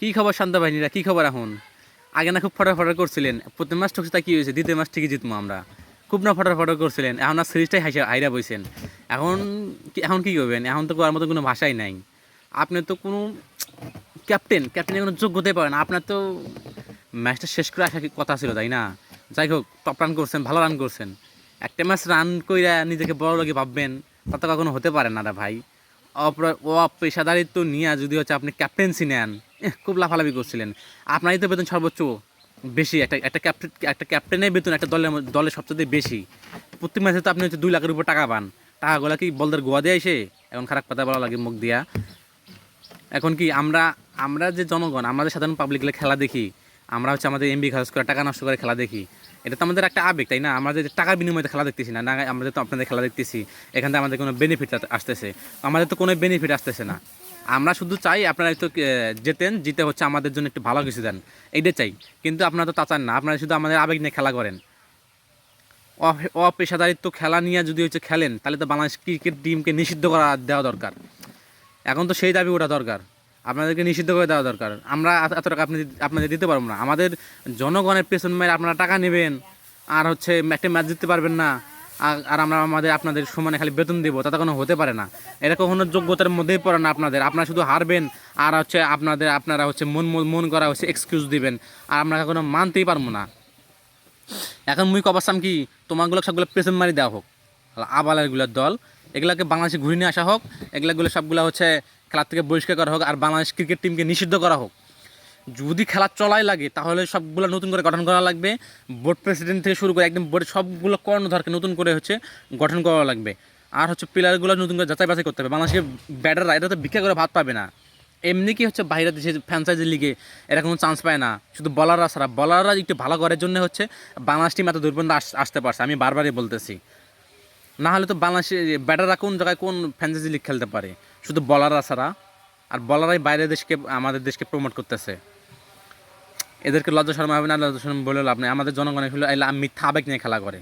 কী খবর শান্ত বাহিনীরা? কী খবর এখন? আগে না খুব ফটার ফটার করছিলেন। প্রথম ম্যাচ ঠকছে তা কী হয়েছে? দ্বিতীয় ম্যাচ ঠিকই জিতবো আমরা। খুব না ফটার ফটার করছিলেন। এখন আর সিরিজটাই হাইসা হাইরা বইছেন। এখন এখন কী করবেন? এখন তো করার মতো কোনো ভাষাই নাই। আপনি তো কোনো ক্যাপ্টেন ক্যাপ্টেনের কোনো যোগ্যতাই পারেন আপনার তো ম্যাচটা শেষ করে আসা কি কথা ছিল, তাই না? যাই হোক টপ রান করছেন, ভালো রান করছেন। একটা ম্যাচ রান কইরা নিজেকে বড় লোকে ভাববেন, তা তো কখনো হতে পারে না রে ভাই। অপ্র- অপেশাদারিত্ব নিয়ে যদি হচ্ছে আপনি ক্যাপ্টেন্সি নেন খুব লাফালাফি করছিলেন। আপনারই তো বেতন সর্বোচ্চ বেশি, একটা একটা ক্যাপ্টেন একটা ক্যাপ্টেনের বেতন একটা দলের দলের সবচেয়ে বেশি। প্রত্যেক ম্যাচে তো আপনি হচ্ছে দুই লাখের উপর টাকা পান। টাকাগুলো কি বলদের গোয়া দিয়ে এসে? এখন খারাপ কথা বলা লাগে মুখ দিয়া। এখন কি আমরা আমরা যে জনগণ, আমাদের সাধারণ পাবলিকগুলো খেলা দেখি, আমরা হচ্ছে আমাদের এমবি খরচ করে, টাকা নষ্ট করে খেলা দেখি, এটা তো আমাদের একটা আবেগ, তাই না? আমাদের টাকার বিনিময়ে খেলা দেখতেছি না না, আমরা তো আপনাদের খেলা দেখতেছি, এখান থেকে আমাদের কোনো বেনিফিট আসতেছে। আমাদের তো কোনো বেনিফিট আসতেছে না। আমরা শুধু চাই আপনারা আহ, জেতেন জিতে হচ্ছে আমাদের জন্য একটু ভালো কিছু দেন। এইটাই চাই। কিন্তু আপনারা তো তা চান না আপনারা শুধু আমাদের আবেগ নিয়ে খেলা করেন। অপে- অপেশাদারিত্ব খেলা নিয়ে যদি হচ্ছে খেলেন তাহলে তো বাংলাদেশ ক্রিকেট টিমকে নিষিদ্ধ করা দেওয়া দরকার। এখন তো সেই দাবি ওঠা দরকার। আপনাদেরকে নিষিদ্ধ করে দেওয়া দরকার। আমরা এত- টাকা আপনি আপনাদের দিতে পারব না। আমাদের জনগণের পেছন মেরে আপনারা টাকা নেবেন আর হচ্ছে একটা ম্যাচ জিততে পারবেন না। আর- আমরা আমাদের আপনাদের সমানে খালি বেতন দেবো, তাতে কোনো হতে পারে না। এটা কখনো যোগ্যতার মধ্যেই পড়ে না আপনাদের। আপনারা শুধু হারবেন, আর হচ্ছে আপনাদের আপনারা হচ্ছে মন মন- করা হচ্ছে এক্সকিউজ দিবেন। আর আমরা কোনো মানতেই পারব না। এখন মুই কবাসাম কি তোমাগুলো সবগুলো পেছন মারি দেওয়া হোক। আবালারগুলোর দল, এগুলাকে বাংলাদেশে ঘুরে নিয়ে আসা হোক। এগুলাগুলো সবগুলো হচ্ছে খেলার থেকে বহিষ্কার করা হোক, আর বাংলাদেশ ক্রিকেট টিমকে নিষিদ্ধ করা হোক। যদি খেলা চলাই লাগে, তাহলে সবগুলো নতুন করে গঠন করা লাগবে। বোর্ড প্রেসিডেন্ট থেকে শুরু করে একদম বোর্ড সবগুলো কর্ণধারকে নতুন করে হচ্ছে গঠন করা লাগবে। আর হচ্ছে প্লেয়ারগুলো নতুন করে যাচাই বাছাই করতে হবে। বাংলাদেশের ব্যাটাররা এটা তো ভিক্ষা করে ভাত পাবে না। এমনি কি হচ্ছে বাইরের দেশে ফ্র্যাঞ্চাইজি লিগে এরা কোনো চান্স পায় না। শুধু বলাররা ছাড়া বলাররা একটু ভালো করার জন্য হচ্ছে বাংলাদেশ টিম এত দূর পর্যন্ত আস- আসতে পারছে। আমি বারবারই বলতেছি। না হলে তো বাংলাদেশে ব্যাটাররা কোন জায়গায় কোন ফ্র্যাঞ্চাইজি লিগ খেলতে পারে? শুধু বলাররা ছাড়া। আর বলারাই বাইরের দেশকে, আমাদের দেশকে প্রমোট করতেছে। এদেরকে লজ্জা শর্মা হবে না, লজ্জা শর্মা বলে লাভ নেই। আমাদের জনগণের এলা মিথ্যা আবেগ নিয়ে খেলা করে।